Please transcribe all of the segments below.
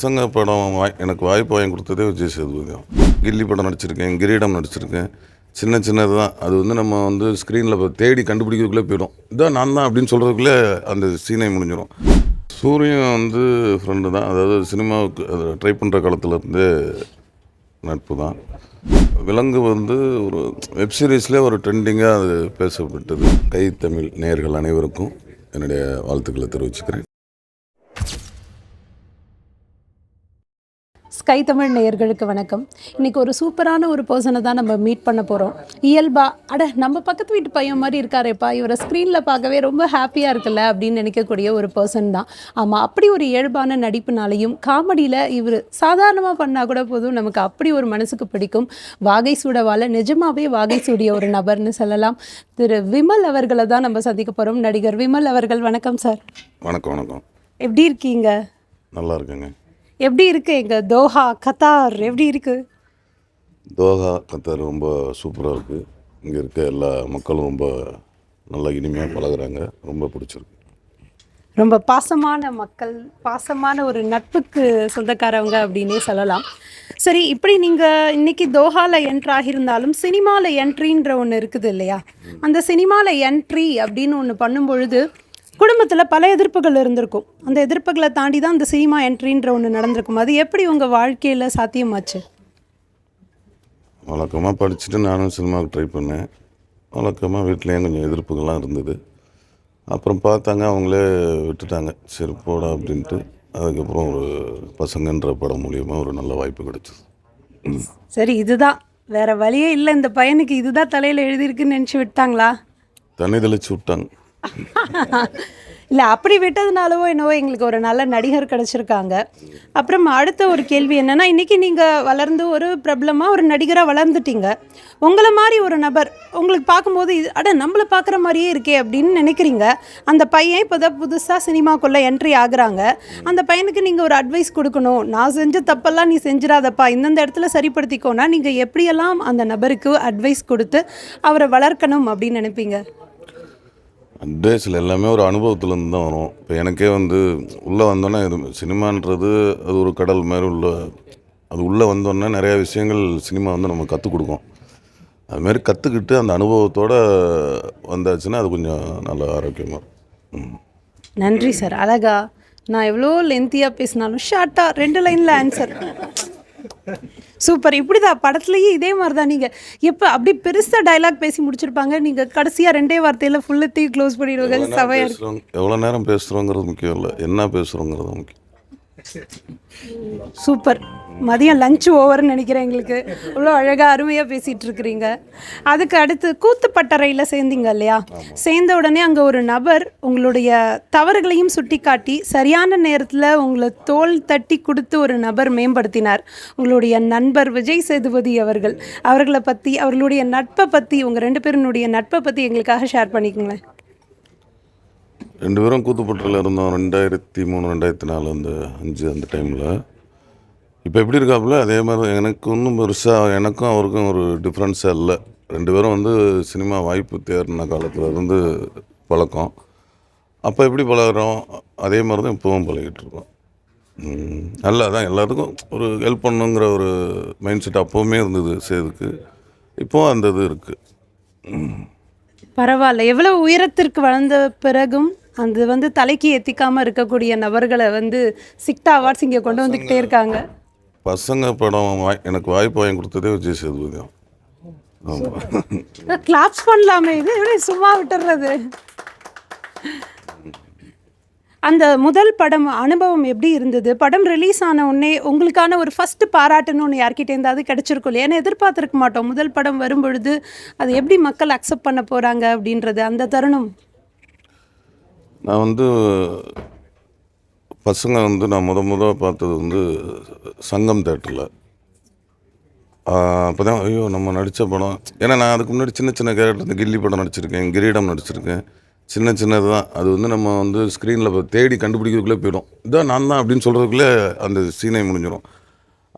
பிரசங்க படம் வாய் எனக்கு வாய்ப்பு வாங்கி கொடுத்ததே விஜய் சேதுபதி தான். கில்லி படம் நடிச்சிருக்கேன் கிரீடம் நடிச்சிருக்கேன். சின்ன சின்னது தான். அது வந்து நம்ம வந்து ஸ்க்ரீனில் தேடி கண்டுபிடிக்கிறதுக்குள்ளே போயிடும். இதான் நான் தான் அப்படின்னு சொல்கிறதுக்குள்ளே அந்த சீனை முடிஞ்சிடும் சூரியன் வந்து ஃப்ரெண்டு தான். அதாவது சினிமாவுக்கு ட்ரை பண்ணுற காலத்துலேருந்து நட்பு தான். விலங்கு வந்து ஒரு வெப் சீரிஸ்லேயே ஒரு ட்ரெண்டிங்காக அது பேசப்பட்டது. கை தமிழ் நேர்கள் அனைவருக்கும் என்னுடைய வாழ்த்துக்களை தெரிவிச்சுக்கிறேன். ஸ்கை தமிழ் நேயர்களுக்கு வணக்கம். இன்னைக்கு ஒரு சூப்பரான ஒரு பர்சனை தான் நம்ம மீட் பண்ண போகிறோம் இயல்பா அட நம்ம பக்கத்து வீட்டு பையன் மாதிரி இருக்காரேப்பா. இவரை ஸ்க்ரீனில் பார்க்கவே ரொம்ப ஹாப்பியாக இருக்குல்ல அப்படின்னு நினைக்கக்கூடிய ஒரு பர்சன் தான். ஆமாம் அப்படி ஒரு இயல்பான நடிப்புனாலையும் காமெடியில் இவர் சாதாரணமாக பண்ணால் கூட போதும். நமக்கு அப்படி ஒரு மனசுக்கு பிடிக்கும். வாகை சூடவால நிஜமாவே வாகை சூடிய ஒரு நபர்னு சொல்லலாம். திரு விமல் அவர்களை தான் நம்ம சந்திக்க போகிறோம் நடிகர் விமல் அவர்கள் வணக்கம் சார். வணக்கம் வணக்கம். எப்படி இருக்கீங்க? நல்லா இருக்குங்க. எப்படி இருக்கு எங்க தோஹா கத்தார்? எப்படி இருக்கு? தோஹா கத்தார் ரொம்ப சூப்பராக இருக்குது இங்கே இருக்க எல்லா மக்களும் ரொம்ப நல்லா இனிமையாக பழகுறாங்க. ரொம்ப பிடிச்சிருக்கு. ரொம்ப பாசமான மக்கள் பாசமான ஒரு நட்புக்கு சொந்தக்காரவங்க அப்படின்னே சொல்லலாம். சரி இப்படி நீங்கள் இன்னைக்கு தோஹாவில் என்ட்ரு ஆகியிருந்தாலும் சினிமாவில் என்ட்ரின்ற ஒன்று இருக்குது இல்லையா? அந்த சினிமாவில் என்ட்ரி அப்படின்னு ஒன்று பண்ணும்பொழுது குடும்பத்தில் பல எதிர்ப்புகள் இருந்திருக்கும். அந்த எதிர்ப்புகளை தாண்டி தான் அந்த சினிமா என்ட்ரின்ற ஒன்று நடந்திருக்கும். அது எப்படி உங்கள் வாழ்க்கையில் சாத்தியமாச்சு? வழக்கமாக படிச்சுட்டு நானும் சினிமாவுக்கு ட்ரை பண்ணேன். வழக்கமாக வீட்லேயும் கொஞ்சம் எதிர்ப்புகள்லாம் இருந்தது. அப்புறம் பார்த்தாங்க அவங்களே விட்டுட்டாங்க. சரி போடா அப்படின்ட்டு. அதுக்கப்புறம் ஒரு பசங்கன்ற படம் மூலியமாக ஒரு நல்ல வாய்ப்பு கிடைச்சது. சரி இதுதான். வேற வழியே இல்லை. இந்த பையனுக்கு இதுதான் தலையில் எழுதியிருக்குன்னு நினச்சி விட்டாங்களா? தண்ணி தெளிச்சு விட்டாங்க. இல்லை அப்படி விட்டதுனாலவோ என்னவோ எங்களுக்கு ஒரு நல்ல நடிகர் கிடச்சிருக்காங்க. அப்புறம் அடுத்த ஒரு கேள்வி என்னென்னா இன்றைக்கி நீங்கள் வளர்ந்து ஒரு பிரபலமாக ஒரு நடிகராக வளர்ந்துட்டீங்க. உங்களை மாதிரி ஒரு நபர் உங்களுக்கு பார்க்கும்போது இது அட நம்மளை பார்க்குற மாதிரியே இருக்கே அப்படின்னு நினைக்கிறீங்க. அந்த பையன் இப்போ தான் புதுசாக சினிமாக்குள்ளே என்ட்ரி ஆகுறாங்க. அந்த பையனுக்கு நீங்கள் ஒரு அட்வைஸ் கொடுக்கணும். நான் செஞ்ச தப்பெல்லாம் நீ செஞ்சிடாதப்பா. இந்தந்த இடத்துல சரிப்படுத்திக்கோனா நீங்கள் எப்படியெல்லாம் அந்த நபருக்கு அட்வைஸ் கொடுத்து அவரை வளர்க்கணும் அப்படின்னு நினைப்பீங்க? அட்வைஸில் எல்லாமே ஒரு அனுபவத்துலேருந்து தான் வரும். இப்போ எனக்கே வந்து உள்ளே வந்தோன்னே இது சினிமான்றது அது ஒரு கடல் மாதிரி உள்ள அது உள்ளே வந்தோடனே நிறையா விஷயங்கள் சினிமா வந்து நம்ம கற்றுக் கொடுக்கும். அதுமாரி கற்றுக்கிட்டு அந்த அனுபவத்தோடு வந்தாச்சுன்னா அது கொஞ்சம் நல்ல ஆரோக்கியமாக இருக்கும். ம். நன்றி சார். அழகா நான் எவ்வளோ லென்த்தியாக பேசினாலும் ஷார்ட்டாக ரெண்டு லைனில் ஆன்சர் சூப்பர். இப்படி தான் படத்துலேயே இதே மாதிரி தான் நீங்கள் எப்போ அப்படி பெருசாக டயலாக் பேசி முடிச்சிருப்பாங்க. நீங்கள் கடைசியாக ரெண்டே வார்த்தையில் ஃபுல்லத்தையும் க்ளோஸ் பண்ணிடுவாங்க. செவையாக எவ்வளோ நேரம் பேசுகிறோங்கிறது முக்கியம் இல்லை. என்ன பேசுகிறோங்கிறது தான் முக்கியம். சூப்பர். மதியம் லஞ்ச் ஓவர்னு நினைக்கிறேன் எங்களுக்கு. இவ்வளோ அழகாக அருமையாக பேசிகிட்டு இருக்கிறீங்க. அதுக்கு அடுத்து கூத்துப்பட்டறையில் சேர்ந்தீங்க இல்லையா? சேர்ந்த உடனே அங்கே ஒரு நபர் உங்களுடைய தவறுகளையும் சுட்டிக்காட்டி சரியான நேரத்தில் உங்களை தோல் தட்டி கொடுத்து ஒரு நபர் மேம்படுத்தினார். உங்களுடைய நண்பர் விஜய் சேதுபதி அவர்கள். அவர்களை பற்றி அவர்களுடைய நட்பை பற்றி உங்கள் ரெண்டு பேருனுடைய நட்பை பற்றி எங்களுக்காக ஷேர் பண்ணிக்கோங்களேன். ரெண்டு பேரும் கூத்துப்பட்டில் இருந்தோம். ரெண்டாயிரத்தி மூணு ரெண்டாயிரத்தி நாலு அந்த அஞ்சு அந்த டைமில் இப்போ எப்படி இருக்காப்புல? அதே மாதிரி தான் எனக்கு ஒன்றும் பெருசாக எனக்கும் அவருக்கும் ஒரு டிஃப்ரென்ஸாக இல்லை. ரெண்டு பேரும் வந்து சினிமா வாய்ப்பு தேர்ன காலத்தில் இருந்து பழக்கம். அப்போ எப்படி பழகுறோம்? அதே மாதிரி தான் இப்போவும் பழகிட்டு இருக்கோம். நல்லா தான் எல்லாத்துக்கும் ஒரு ஹெல்ப் பண்ணுங்கிற ஒரு மைண்ட் செட் அப்போவுமே இருந்தது சேதுக்கு இப்போவும் அந்த இது இருக்குது பரவாயில்ல. எவ்வளோ உயரத்திற்கு வளர்ந்த பிறகும் அது வந்து தலைக்கு எத்திக்காமல் இருக்கக்கூடிய நபர்களை வந்து சிக்டா அவார்ட்ஸ் இங்கே கொண்டு வந்துக்கிட்டே இருக்காங்க. பசங்க படம் எனக்கு வாய்ப்பு வாங்கி கொடுத்ததே விஜய் சேதுபதி கிளாப்ஸ் பண்ணலாமே. இது எப்படி சும்மா விட்டுறது? அந்த முதல் படம் அனுபவம் எப்படி இருந்தது? படம் ரிலீஸ் ஆன உடனே உங்களுக்கான ஒரு ஃபர்ஸ்ட் பாராட்டுன்னு ஒன்று யார்கிட்ட இருந்தாவது கிடைச்சிருக்கும் இல்லையா? ஏன்னா எதிர்பார்த்துருக்க மாட்டோம். முதல் படம் வரும் பொழுது அது எப்படி மக்கள் அக்செப்ட் பண்ண போகிறாங்க அப்படின்றது அந்த தருணம். நான் வந்து பசங்க வந்து நான் முத முத பார்த்தது வந்து சங்கம் தேட்டரில். அப்போ தான் ஐயோ நம்ம நடித்த படம். ஏன்னா நான் அதுக்கு முன்னாடி சின்ன சின்ன கேரக்டர் இந்த கில்லி படம் நடிச்சிருக்கேன் கிரீடம் நடிச்சிருக்கேன். சின்ன சின்னது தான் அது வந்து நம்ம வந்து ஸ்க்ரீனில் தேடி கண்டுபிடிக்கிறதுக்குள்ளே போயிடும். இதான் நான் தான் அப்படின்னு சொல்கிறதுக்குள்ளே அந்த சீனை முடிஞ்சிடும்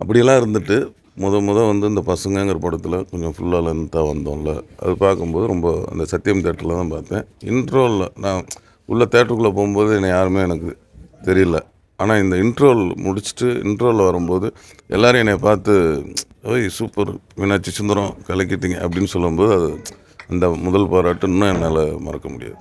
அப்படியெல்லாம் இருந்துட்டு முத முத வந்து இந்த பசங்கங்கிற படத்தில் கொஞ்சம் ஃபுல்லாக லென்த்தாக வந்தோம்ல. அது பார்க்கும்போது ரொம்ப அந்த சத்தியம் தேட்டரில் தான் பார்த்தேன். இன்ட்ரோவில் நான் உள்ள தேட்டருக்குள்ளே போகும்போது என்னை யாருமே எனக்கு தெரியல. ஆனால் இந்த இன்ட்ரோல் முடிச்சுட்டு இன்ட்ரோவில் வரும்போது எல்லோரும் என்னை பார்த்து ஓய் சூப்பர் மீனாட்சி சுந்தரம் கலக்கிட்டீங்க அப்படின்னு சொல்லும்போது அது அந்த முதல் பாராட்டு இன்னும் என்னால் மறக்க முடியாது.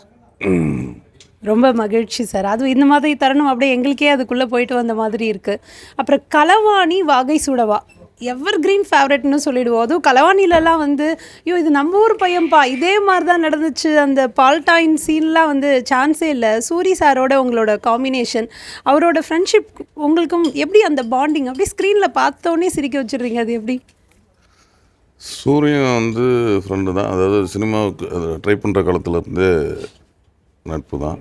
ரொம்ப மகிழ்ச்சி சார். அதுவும் இந்த மாதிரி தருணம் அப்படியே எங்களுக்கே அதுக்குள்ளே போயிட்டு வந்த மாதிரி இருக்குது அப்புறம் களவாணி வாகை சுடவா? எவர் கிரீன் ஃபேவரெட்னு சொல்லிடுவோம். அதுவும் கலவாணிலலாம் வந்து ஐயோ இது நம்ம ஊர் பையன்பா இதே மாதிரி தான் நடந்துச்சு. அந்த பால்டாயின் சீன்லாம் வந்து சான்ஸே இல்லை. சூரி சாரோட உங்களோட காம்பினேஷன் அவரோட ஃப்ரெண்ட்ஷிப் உங்களுக்கும் எப்படி அந்த பாண்டிங் அப்படியே ஸ்க்ரீனில் பார்த்தோன்னே சிரிக்க வச்சிடுறீங்க. அது எப்படி? சூரியன் வந்து ஃப்ரெண்டு தான். அதாவது சினிமாவுக்கு ட்ரை பண்ணுற காலத்துலேருந்து நட்பு தான்.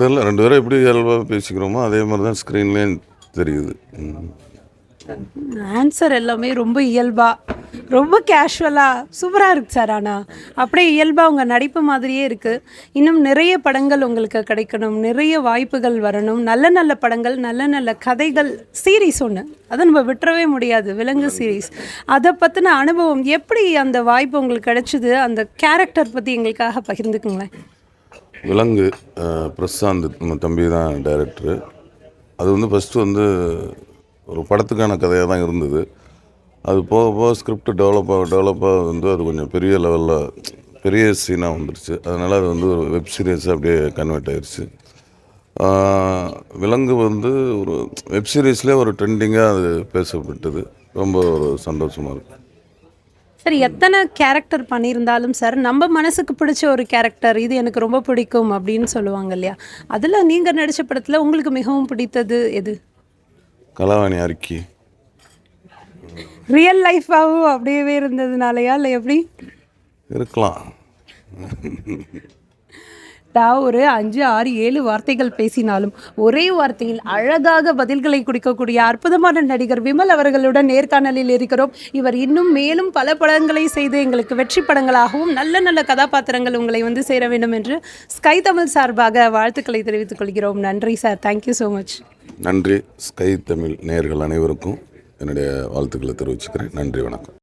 தெரியல. ரெண்டு பேரும் எப்படி இயல்பாக பேசிக்கிறோமோ அதே மாதிரி தான் ஸ்க்ரீன்லேயும் தெரியுது ஆன்சர் எல்லாமே ரொம்ப இயல்பா ரொம்ப கேஷுவலாக சூப்பராக இருக்கு சார். ஆனால் அப்படியே இயல்பாக உங்கள் நடிப்பு மாதிரியே இருக்குது இன்னும் நிறைய படங்கள் உங்களுக்கு கிடைக்கணும் நிறைய வாய்ப்புகள் வரணும். நல்ல நல்ல படங்கள் நல்ல நல்ல கதைகள் சீரீஸ் ஒன்று அதை நம்ம விட்டுறவே முடியாது விலங்கு சீரீஸ் அதை பற்றின அனுபவம் எப்படி அந்த வாய்ப்பு உங்களுக்கு கிடைச்சிது? அந்த கேரக்டர் பற்றி எங்களுக்காக பகிர்ந்துக்குங்களேன். விலங்கு பிரசாந்த் நம்ம தம்பி தான் டைரக்டரு அது வந்து ஃபஸ்ட்டு வந்து ஒரு படத்துக்கான கதையாக தான் இருந்தது. அது போக போக ஸ்கிரிப்ட் டெவலப் ஆக டெவலப் ஆக வந்து அது கொஞ்சம் பெரிய லெவலில் பெரிய சீனாக வந்துருச்சு. அதனால் அது வந்து ஒரு வெப் சீரிஸாக அப்படியே கன்வெர்ட் ஆயிடுச்சு விலங்கு வந்து ஒரு வெப் சீரிஸ்லேயே ஒரு ட்ரெண்டிங்காக அது பேசப்பட்டது. ரொம்ப ஒரு சந்தோஷமாக இருக்குது சார் எத்தனை கேரக்டர் பண்ணியிருந்தாலும் சார் நம்ம மனசுக்கு பிடிச்ச ஒரு கேரக்டர் இது எனக்கு ரொம்ப பிடிக்கும் அப்படின்னு சொல்லுவாங்க இல்லையா? அதில் நீங்கள் நடித்த படத்தில் உங்களுக்கு மிகவும் பிடித்தது எது? கலாவாணி அறிக்கை ரியல் லைஃபாகவும் அப்படியே இருந்ததுனாலயா? இல்லை எப்படி? இருக்கலாம். நான் ஒரு அஞ்சு ஆறு ஏழு வார்த்தைகள் பேசினாலும் ஒரே வார்த்தையில் அழகாக பதில்களை கொடுக்கக்கூடிய அற்புதமான நடிகர் விமல் அவர்களுடன் நேர்காணலில் இருக்கிறோம். இவர் இன்னும் மேலும் பல படங்களை செய்து எங்களுக்கு வெற்றி படங்களாகவும் நல்ல நல்ல கதாபாத்திரங்கள் உங்களை வந்து சேர வேண்டும் என்று ஸ்கை தமிழ் சார்பாக வாழ்த்துக்களை தெரிவித்துக் கொள்கிறோம். நன்றி sir thank you so much நன்றி. ஸ்கை தமிழ் நேயர்கள் அனைவருக்கும் என்னுடைய வாழ்த்துக்களை தெரிவிச்சுக்கிறேன். நன்றி வணக்கம்.